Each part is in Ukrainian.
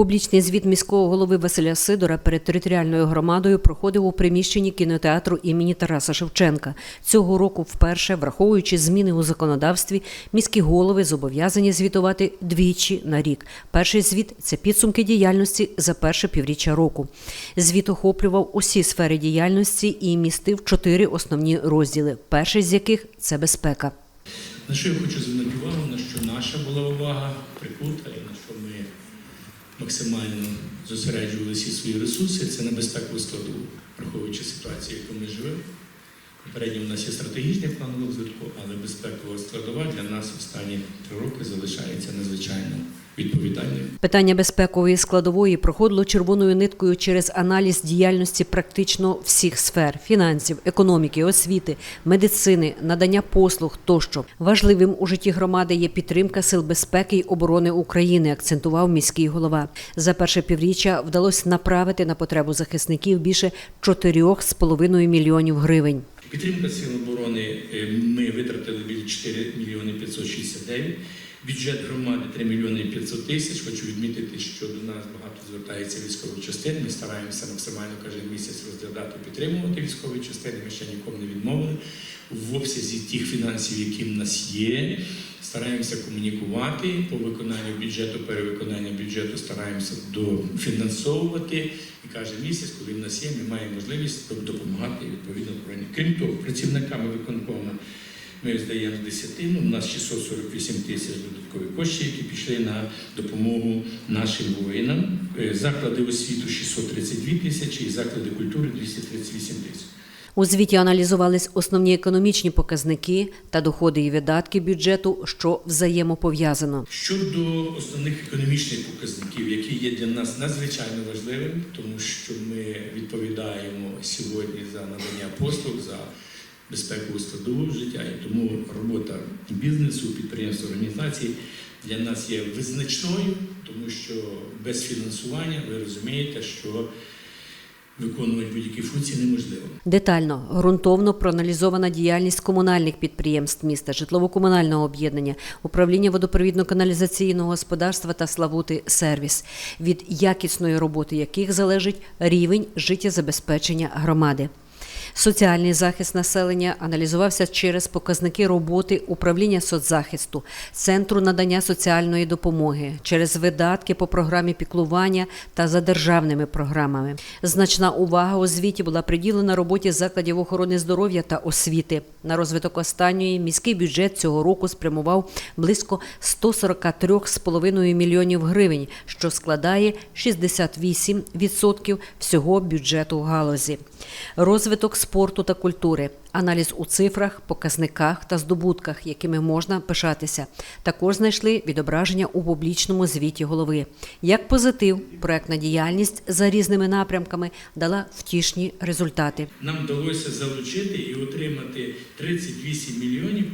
Публічний звіт міського голови Василя Сидора перед територіальною громадою проходив у приміщенні кінотеатру імені Тараса Шевченка. Цього року, вперше, враховуючи зміни у законодавстві, міські голови зобов'язані звітувати двічі на рік. Перший звіт це підсумки діяльності за перше півріччя року. Звіт охоплював усі сфери діяльності і містив чотири основні розділи. Перший з яких це безпека. На що я хочу звернути увагу, на що наша була увага прикута і на що максимально зосереджували всі свої ресурси, це на безпекову складу, враховуючи ситуацію, в яку ми живемо. Попередньо в нас є стратегічний план розвитку, але безпекова складова для нас останні три роки залишається надзвичайно відповідальною. Питання безпекової складової проходило червоною ниткою через аналіз діяльності практично всіх сфер фінансів, економіки, освіти, медицини, надання послуг тощо. Важливим у житті громади є підтримка сил безпеки й оборони України, акцентував міський голова. За перше півріччя вдалося направити на потребу захисників більше 4,5 мільйонів гривень. Підтримка сил оборони е, ми витратили біля 4 мільйони 569. Бюджет громади 3 мільйони 500 тисяч. Хочу відмітити, що до нас багато звертається військових частин. Ми стараємося максимально кожен місяць розглядати, підтримувати військові частини. Ми ще нікому не відмовили в обсязі тих фінансів, які в нас є. Стараємося комунікувати по виконанню бюджету, перевиконання бюджету стараємося дофінансовувати. І кожен місяць, коли в нас є, ми маємо можливість допомагати відповідно. Крім того, працівниками виконкому ми здаємо десятину. У нас 648 тисяч додаткових коштів, які пішли на допомогу нашим воїнам. Е, Заклади освіту 632 тисячі і заклади культури 238 тисяч. У звіті аналізувались основні економічні показники та доходи і видатки бюджету, що взаємопов'язано. Щодо основних економічних показників, які є для нас надзвичайно важливим, тому що ми відповідаємо сьогодні за надання послуг, за безпекову складову життя, і тому робота бізнесу, підприємств, організацій для нас є визначною, тому що без фінансування ви розумієте, що виконувати будь-які функції неможливо. Детально, ґрунтовно проаналізована діяльність комунальних підприємств міста, житлово-комунального об'єднання, управління водопровідно-каналізаційного господарства та Славути сервіс, від якісної роботи яких залежить рівень життєзабезпечення громади. Соціальний захист населення аналізувався через показники роботи управління соцзахисту, центру надання соціальної допомоги, через видатки по програмі піклування та за державними програмами. Значна увага у звіті була приділена роботі закладів охорони здоров'я та освіти. На розвиток останньої міський бюджет цього року спрямував близько 143,5 мільйонів гривень, що складає 68% всього бюджету галузі. Розвиток спорту та культури, аналіз у цифрах, показниках та здобутках, якими можна пишатися, також знайшли відображення у публічному звіті голови. Як позитив, проектна діяльність за різними напрямками дала втішні результати. Нам вдалося залучити і отримати 38 мільйонів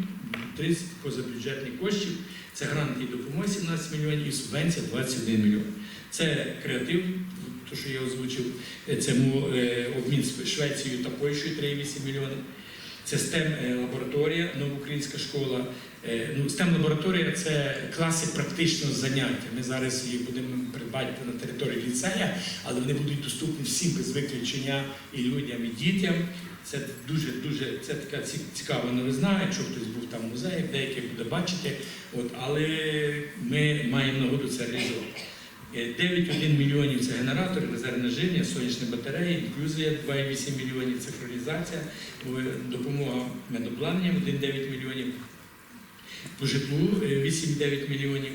30 позабюджетних коштів. Це гранти і допомоги 17 мільйонів і субвенція 21 мільйон. Це креатив, то що я озвучив, це е, обмін з Швецією та Польщею 3,8 мільйони. Це STEM лабораторія, новоукраїнська школа. Е, Ну, STEM лабораторія це класи практичного заняття. Ми зараз їх будемо придбати на території ліцея, але вони будуть доступні всім без виключення і людям, і дітям. Це дуже дуже це така ці- цікава новизна. Якщо хтось був там в музеї, деяких буде бачити. От, але ми маємо нагоду це реалізувати. Е, 9,1 мільйонів це генератори, резервне живлення, сонячні батареї, інклюзія 2,8 мільйонів, цифровізація, е, допомога медобладнанням 1,9 мільйонів. По житлу е, 8,9 мільйонів.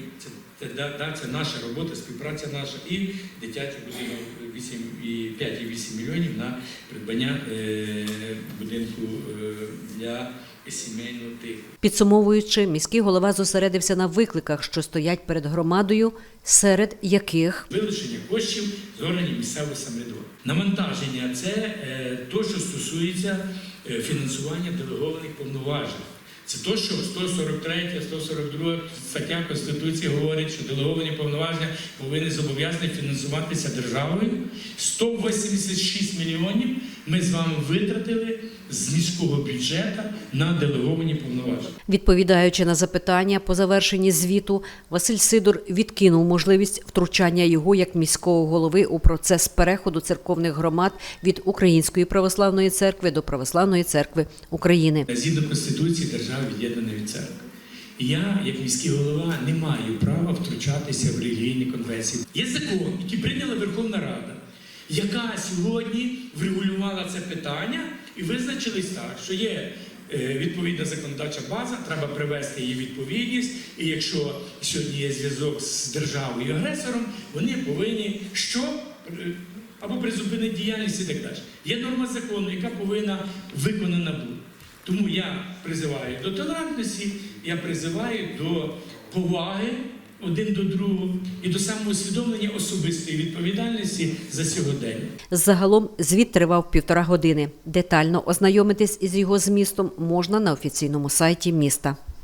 Це, да, да, це наша робота, співпраця наша і дитячий будинок 8, і 5,8 мільйонів на придбання е, будинку е, для сімейного типу. Підсумовуючи, міський голова зосередився на викликах, що стоять перед громадою, серед яких Вилучення коштів з органів місцевого самоврядування. Навантаження це е, то, що стосується е, фінансування делегованих повноважень. Це то, що 143, 142 стаття Конституції говорить, що делеговані повноваження повинні зобов'язані фінансуватися державою. 186 мільйонів ми з вами витратили з міського бюджету на делеговані повноваження. Відповідаючи на запитання по завершенні звіту, Василь Сидор відкинув можливість втручання його як міського голови у процес переходу церковних громад від Української православної церкви до Православної церкви України. Згідно Конституції держави від'єднаної від церкви. Я, як міський голова, не маю права втручатися в релігійні конвенції. Є закон, який прийняла Верховна Рада, яка сьогодні врегулювала це питання і визначились так, що є е, відповідна законодавча база, треба привести її відповідність. І якщо сьогодні є зв'язок з державою агресором, вони повинні що Е, або призупинити діяльність і так далі. Є норма закону, яка повинна виконана бути. Тому я призиваю до толерантності, я призиваю до поваги один до другого і до самоусвідомлення особистої відповідальності за сьогодення. Загалом звіт тривав півтора години. Детально ознайомитись із його змістом можна на офіційному сайті міста.